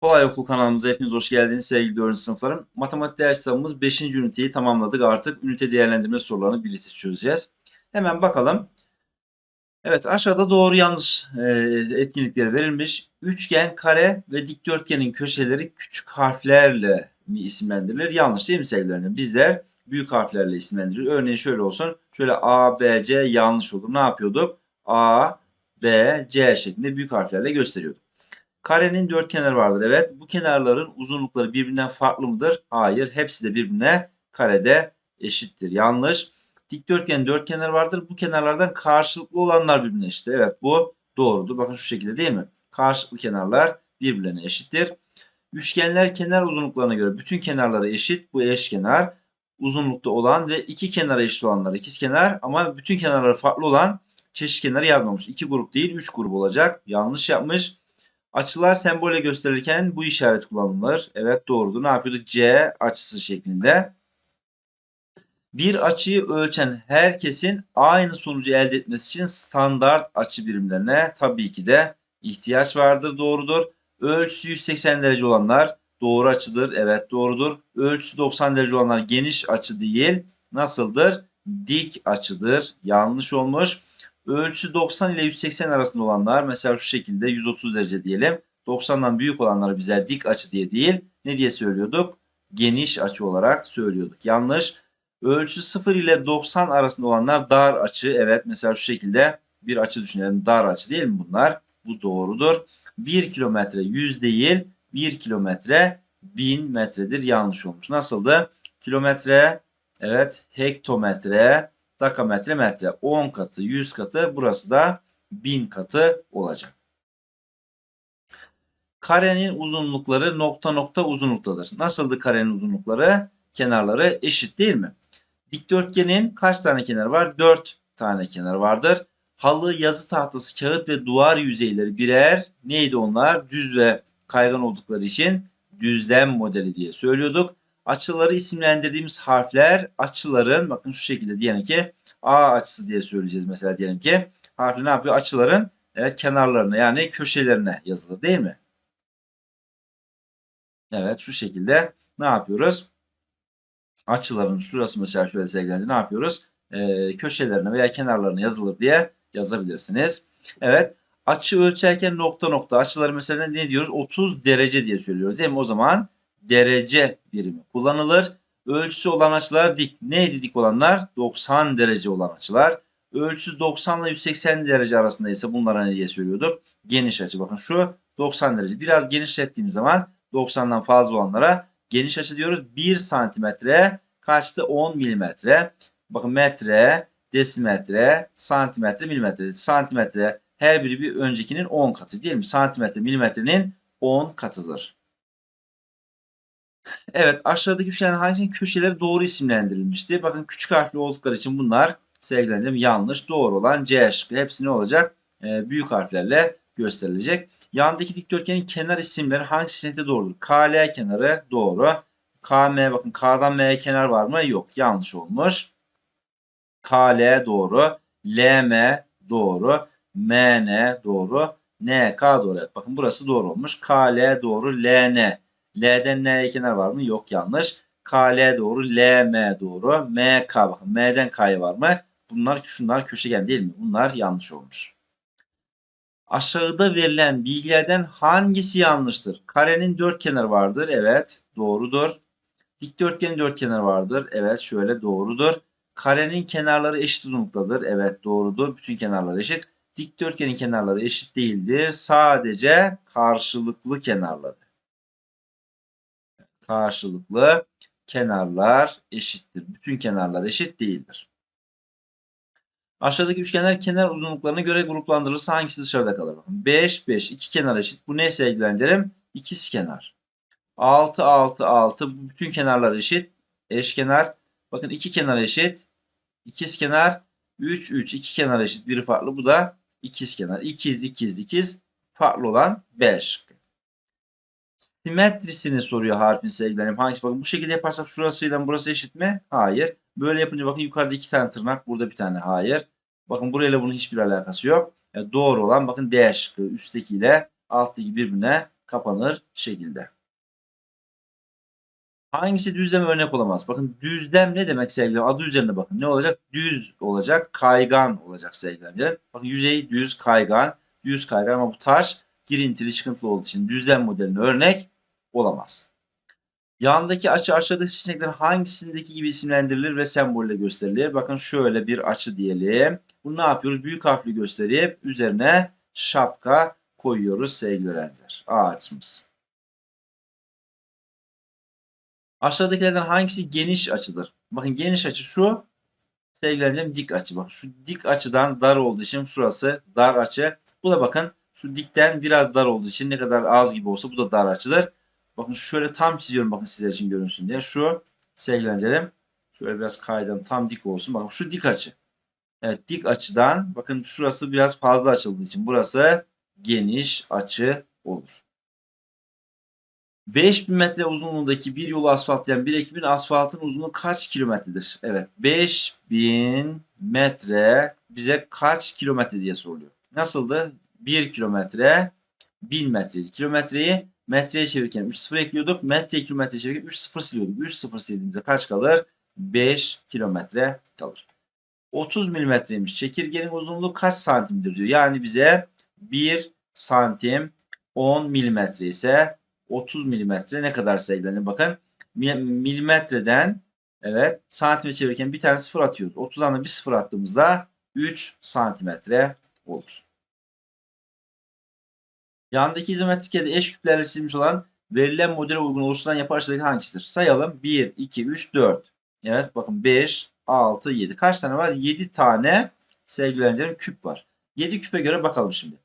Kolay Okul kanalımıza hepiniz hoş geldiniz sevgili 4. sınıflarım. Matematik ders kitabımız 5. üniteyi tamamladık artık. Ünite değerlendirme sorularını birlikte çözeceğiz. Hemen bakalım. Evet aşağıda doğru yanlış e, etkinlikleri verilmiş. Üçgen, kare ve dikdörtgenin köşeleri küçük harflerle mi isimlendirilir? Yanlış değil mi sevgili Bizler büyük harflerle isimlendirilir. Örneğin şöyle olsun. Şöyle A, B, C yanlış olur. Ne yapıyorduk? A, B, C şeklinde büyük harflerle gösteriyorduk. Karenin dört kenarı vardır. Evet. Bu kenarların uzunlukları birbirinden farklı mıdır? Hayır. Hepsi de birbirine karede eşittir. Yanlış. Dikdörtgenin dört kenarı vardır. Bu kenarlardan karşılıklı olanlar birbirine eşittir. Evet bu doğrudur. Bakın şu şekilde değil mi? Karşılıklı kenarlar birbirlerine eşittir. Üçgenler kenar uzunluklarına göre bütün kenarları eşit. Bu eşkenar uzunlukta olan ve iki kenara eşit olanlar ikizkenar ama bütün kenarları farklı olan çeşit kenarı yazmamış. İki grup değil üç grup olacak. Yanlış yapmış. Açılar sembolle gösterirken bu işaret kullanılır. Evet doğrudur. Ne yapıyorduk? C açısı şeklinde. Bir açıyı ölçen herkesin aynı sonucu elde etmesi için standart açı birimlerine tabii ki de ihtiyaç vardır. Doğrudur. Ölçüsü 180 derece olanlar doğru açıdır. Evet doğrudur. Ölçüsü 90 derece olanlar geniş açı değil. Nasıldır? Dik açıdır. Yanlış olmuş. Ölçüsü 90 ile 180 arasında olanlar mesela şu şekilde 130 derece diyelim. 90'dan büyük olanları bize dik açı diye değil ne diye söylüyorduk? Geniş açı olarak söylüyorduk. Yanlış. Ölçüsü 0 ile 90 arasında olanlar dar açı. Evet mesela şu şekilde bir açı düşünelim. Dar açı değil mi bunlar? Bu doğrudur. 1 kilometre 100 değil 1 kilometre 1000 metredir. Yanlış olmuş. Nasıldı? Kilometre evet hektometre dakametre metre 10 katı 100 katı burası da 1000 katı olacak. Karenin uzunlukları nokta nokta uzunluktadır. Nasıldı karenin uzunlukları? Kenarları eşit değil mi? Dikdörtgenin kaç tane kenarı var? 4 tane kenar vardır. Halı, yazı tahtası, kağıt ve duvar yüzeyleri birer neydi onlar? Düz ve kaygan oldukları için düzlem modeli diye söylüyorduk. Açıları isimlendirdiğimiz harfler açıların bakın şu şekilde diyelim ki A açısı diye söyleyeceğiz mesela diyelim ki harfi ne yapıyor? Açıların evet, kenarlarına yani köşelerine yazılır değil mi? Evet şu şekilde ne yapıyoruz? Açıların şurası mesela şöyle sevgilince ne yapıyoruz? Ee, köşelerine veya kenarlarına yazılır diye yazabilirsiniz. Evet açı ölçerken nokta nokta açıları mesela ne diyoruz? 30 derece diye söylüyoruz değil mi? O zaman derece birimi kullanılır. Ölçüsü olan açılar dik. Neydi dik olanlar? 90 derece olan açılar. Ölçüsü 90 ile 180 derece arasında ise bunlara ne diye söylüyorduk? Geniş açı. Bakın şu 90 derece. Biraz genişlettiğimiz zaman 90'dan fazla olanlara geniş açı diyoruz. 1 santimetre kaçtı? 10 milimetre. Bakın metre, desimetre, santimetre, milimetre. Santimetre her biri bir öncekinin 10 katı değil mi? Santimetre, milimetrenin 10 katıdır. Evet aşağıdaki üçgenlerin hangisinin köşeleri doğru isimlendirilmişti? Bakın küçük harfli oldukları için bunlar sevgilerim yanlış. Doğru olan C şıkkı. Hepsi ne olacak? Ee, büyük harflerle gösterilecek. Yandaki dikdörtgenin kenar isimleri hangi seçenekte doğrudur? KL kenarı doğru. KM bakın K'dan M'ye kenar var mı? Yok. Yanlış olmuş. KL doğru. LM doğru. MN doğru. NK doğru. Bakın burası doğru olmuş. KL doğru. LN L'den N'ye kenar var mı? Yok yanlış. KL doğru. LM doğru. MK bakın. M'den K'ya var mı? Bunlar şunlar köşegen değil mi? Bunlar yanlış olmuş. Aşağıda verilen bilgilerden hangisi yanlıştır? Karenin dört kenarı vardır. Evet. Doğrudur. Dikdörtgenin dört kenarı vardır. Evet. Şöyle doğrudur. Karenin kenarları eşit uzunluktadır. Evet. Doğrudur. Bütün kenarlar eşit. Dikdörtgenin kenarları eşit değildir. Sadece karşılıklı kenarları karşılıklı kenarlar eşittir. Bütün kenarlar eşit değildir. Aşağıdaki üçgenler kenar uzunluklarına göre gruplandırılırsa hangisi dışarıda kalır? 5, 5. iki kenar eşit. Bu neyse ilgilendirim? İkiz kenar. 6, 6, 6. Bütün kenarlar eşit. Eşkenar. Bakın iki kenar eşit. İkiz kenar. 3, 3. iki kenar eşit. Biri farklı. Bu da ikiz kenar. İkiz, ikiz, ikiz. Farklı olan 5 simetrisini soruyor harfin sevgilerim. Hangisi? Bakın bu şekilde yaparsak şurasıyla burası eşit mi? Hayır. Böyle yapınca bakın yukarıda iki tane tırnak. Burada bir tane. Hayır. Bakın burayla bunun hiçbir alakası yok. E, doğru olan bakın D şıkkı üsttekiyle alttaki birbirine kapanır şekilde. Hangisi düzlem örnek olamaz? Bakın düzlem ne demek sevgili? Adı üzerinde bakın. Ne olacak? Düz olacak, kaygan olacak sevgili. Bakın yüzey düz, kaygan, düz kaygan ama bu taş girintili çıkıntılı olduğu için düzlem modeline örnek olamaz. Yandaki açı aşağıdaki seçeneklerin hangisindeki gibi isimlendirilir ve sembolle gösterilir? Bakın şöyle bir açı diyelim. Bunu ne yapıyoruz? Büyük harfli gösterip üzerine şapka koyuyoruz sevgili öğrenciler. A. Aşağıdakilerden hangisi geniş açıdır? Bakın geniş açı şu. Sevgili öğrencim dik açı. Bak şu dik açıdan dar olduğu için şurası dar açı. Bu da bakın şu dikten biraz dar olduğu için ne kadar az gibi olsa bu da dar açıdır. Bakın şöyle tam çiziyorum bakın sizler için görünsün diye. Şu sevgili öğrencilerim. Şöyle biraz kaydım tam dik olsun. Bakın şu dik açı. Evet dik açıdan bakın şurası biraz fazla açıldığı için burası geniş açı olur. 5000 metre uzunluğundaki bir yolu asfaltlayan bir ekibin asfaltın uzunluğu kaç kilometredir? Evet 5000 metre bize kaç kilometre diye soruluyor. Nasıldı? 1 kilometre 1000 metreydi. Kilometreyi metreye çevirirken 3 sıfır ekliyorduk. Metre kilometre çevirirken 3 sıfır siliyorduk. 3 sıfır sildiğimizde kaç kalır? 5 kilometre kalır. 30 milimetreymiş. Çekirgenin uzunluğu kaç santimdir diyor. Yani bize 1 santim 10 milimetre ise 30 milimetre ne kadar sayılanır? Bakın milimetreden evet santimetre çevirirken bir tane sıfır atıyoruz. 30'dan da bir sıfır attığımızda 3 santimetre olur. Yandaki izometrik ya eş küplerle çizilmiş olan verilen modele uygun oluşturulan yapı aşağıdaki hangisidir? Sayalım. 1, 2, 3, 4. Evet bakın 5, 6, 7. Kaç tane var? 7 tane sevgili öğrencilerim küp var. 7 küpe göre bakalım şimdi.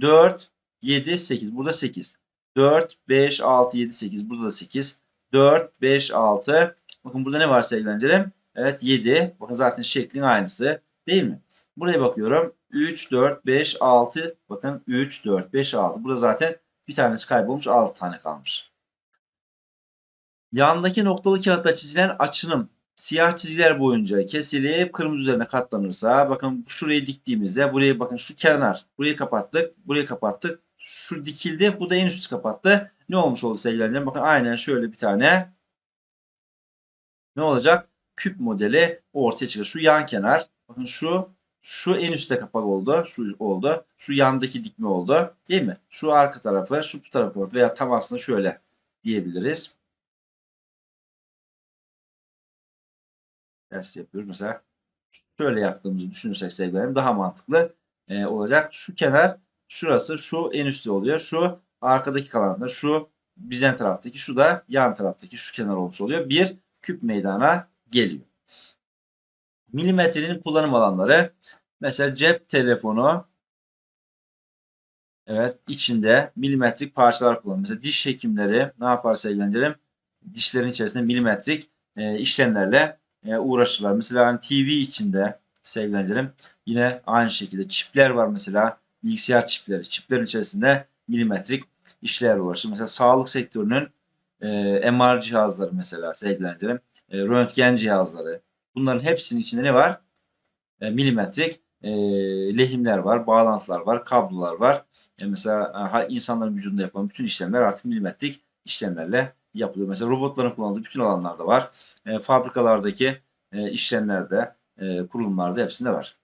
4, 7, 8. Burada 8. 4, 5, 6, 7, 8. Burada da 8. 4, 5, 6. Bakın burada ne var sevgili öğrencilerim? Evet 7. Bakın zaten şeklin aynısı. Değil mi? Buraya bakıyorum. 3, 4, 5, 6. Bakın 3, 4, 5, 6. Burada zaten bir tanesi kaybolmuş. 6 tane kalmış. Yandaki noktalı kağıtta çizilen açının siyah çizgiler boyunca kesilip kırmızı üzerine katlanırsa bakın şurayı diktiğimizde burayı bakın şu kenar burayı kapattık burayı kapattık şu dikildi bu da en üstü kapattı ne olmuş oldu sevgili bakın aynen şöyle bir tane ne olacak küp modeli ortaya çıkıyor şu yan kenar bakın şu şu en üstte kapak oldu şu oldu şu yandaki dikme oldu değil mi şu arka tarafı şu bu tarafı veya tam aslında şöyle diyebiliriz ters yapıyoruz. Mesela şöyle yaptığımızı düşünürsek sevgilerim daha mantıklı e, olacak. Şu kenar şurası şu en üstte oluyor. Şu arkadaki kalanlar şu bizden taraftaki şu da yan taraftaki şu kenar olmuş oluyor. Bir küp meydana geliyor. Milimetrenin kullanım alanları mesela cep telefonu evet içinde milimetrik parçalar kullanıyor. Mesela diş hekimleri ne yapar sevgilerim? Dişlerin içerisinde milimetrik e, işlemlerle e, uğraşırlar. Mesela hani TV içinde sevgilerim yine aynı şekilde çipler var mesela bilgisayar çipleri. Çiplerin içerisinde milimetrik işler uğraşır. Mesela sağlık sektörünün e, MR cihazları mesela sevgilerim e, röntgen cihazları. Bunların hepsinin içinde ne var? E, milimetrik e, lehimler var, bağlantılar var, kablolar var. E, mesela insanların vücudunda yapılan bütün işlemler artık milimetrik işlemlerle yapılıyor. Mesela robotların kullanıldığı bütün alanlarda var. E, fabrikalardaki e, işlemlerde, e, kurulumlarda hepsinde var.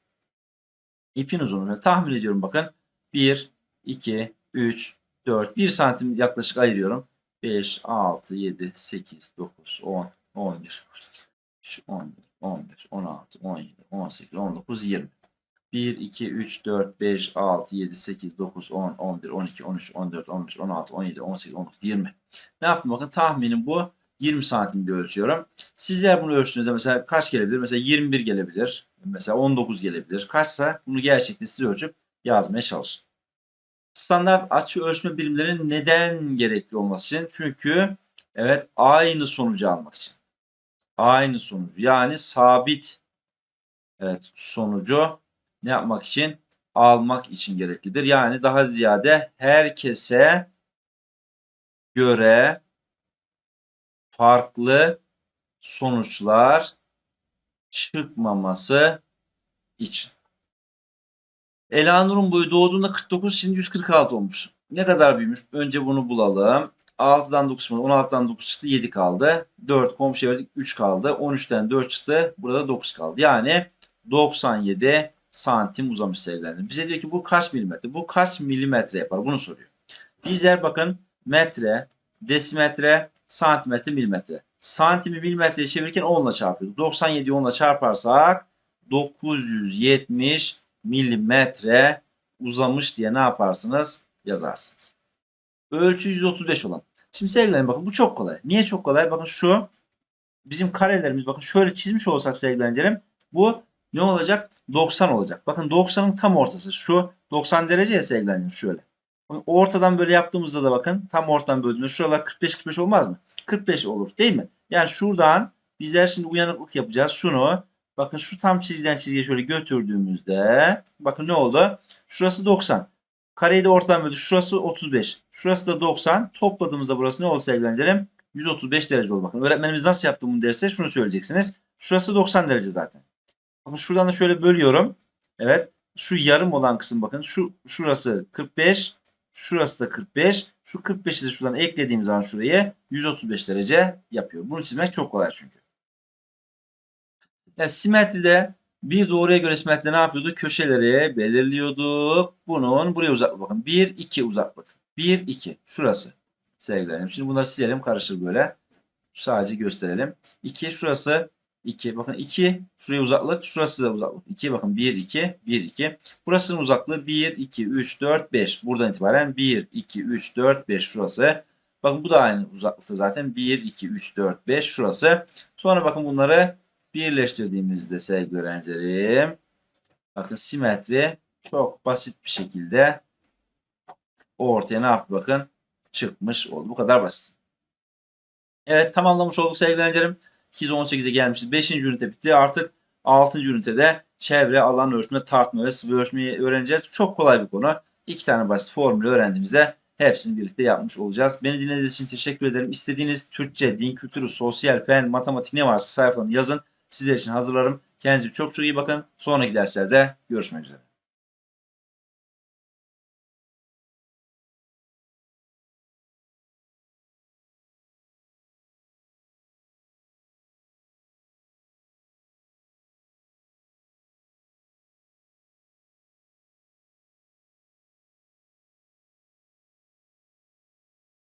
İpin uzunluğunu tahmin ediyorum bakın. 1, 2, 3, 4, 1 santim yaklaşık ayırıyorum. 5, 6, 7, 8, 9, 10, 11, 11, 15, 16, 17, 18, 19, 20. 1, 2, 3, 4, 5, 6, 7, 8, 9, 10, 11, 12, 13, 14, 15, 16, 17, 18, 19, 20. Ne yaptım bakın tahminim bu 20 santim diye ölçüyorum. Sizler bunu ölçtüğünüzde mesela kaç gelebilir? Mesela 21 gelebilir. Mesela 19 gelebilir. Kaçsa bunu gerçekten siz ölçüp yazmaya çalışın. Standart açı ölçme birimlerinin neden gerekli olması için? Çünkü evet aynı sonucu almak için. Aynı sonucu yani sabit evet sonucu ne yapmak için? Almak için gereklidir. Yani daha ziyade herkese göre farklı sonuçlar çıkmaması için. Elanur'un boyu doğduğunda 49 şimdi 146 olmuş. Ne kadar büyümüş? Önce bunu bulalım. 6'dan 9 çıktı. 16'dan 9 çıktı. 7 kaldı. 4 komşuya verdik. 3 kaldı. 13'ten 4 çıktı. Burada 9 kaldı. Yani 97 santim uzamış sevgilerim. Bize diyor ki bu kaç milimetre? Bu kaç milimetre yapar? Bunu soruyor. Bizler bakın metre, desimetre, santimetre, milimetre. Santimi milimetreye çevirirken 10 ile çarpıyorduk. 97'yi 10 ile çarparsak 970 milimetre uzamış diye ne yaparsınız? Yazarsınız. Ölçü 135 olan. Şimdi sevgilerim bakın bu çok kolay. Niye çok kolay? Bakın şu bizim karelerimiz bakın şöyle çizmiş olsak sevgilerim bu ne olacak? 90 olacak. Bakın 90'ın tam ortası. Şu 90 derece ya sevgilerim şöyle. Bakın Ortadan böyle yaptığımızda da bakın tam ortadan böldüğümüzde şuralar 45-45 olmaz mı? 45 olur değil mi? Yani şuradan bizler şimdi uyanıklık yapacağız. Şunu bakın şu tam çizilen çizgiye şöyle götürdüğümüzde bakın ne oldu? Şurası 90. Kareyi de ortadan böldük. Şurası 35. Şurası da 90. Topladığımızda burası ne oldu sevgilerim? 135 derece oldu. Bakın öğretmenimiz nasıl yaptı bunu derse şunu söyleyeceksiniz. Şurası 90 derece zaten. Bakın şuradan da şöyle bölüyorum. Evet. Şu yarım olan kısım bakın. Şu şurası 45. Şurası da 45. Şu 45'i de şuradan eklediğim zaman şuraya 135 derece yapıyor. Bunu çizmek çok kolay çünkü. Yani simetride bir doğruya göre simetride ne yapıyorduk? Köşeleri belirliyorduk. Bunun buraya uzaklık bakın. 1, 2 uzaklık. 1, 2. Şurası. Sevgilerim. Şimdi bunları silelim karışır böyle. Sadece gösterelim. 2 şurası 2. Bakın 2 şuraya uzaklık. Şurası da uzaklık. 2 bakın 1 2 1 2. Burasının uzaklığı 1 2 3 4 5. Buradan itibaren 1 2 3 4 5 şurası. Bakın bu da aynı uzaklıkta zaten. 1 2 3 4 5 şurası. Sonra bakın bunları birleştirdiğimizde sevgili öğrencilerim bakın simetri çok basit bir şekilde ortaya ne yaptı bakın çıkmış oldu. Bu kadar basit. Evet tamamlamış olduk sevgili öğrencilerim. 218'e gelmişiz. 5. ünite bitti. Artık 6. ünitede çevre, alan ölçme, tartma ve sıvı ölçmeyi öğreneceğiz. Çok kolay bir konu. İki tane basit formülü öğrendiğimizde hepsini birlikte yapmış olacağız. Beni dinlediğiniz için teşekkür ederim. İstediğiniz Türkçe, din kültürü, sosyal, fen, matematik ne varsa sayfalarını yazın. Sizler için hazırlarım. Kendinize çok çok iyi bakın. Sonraki derslerde görüşmek üzere.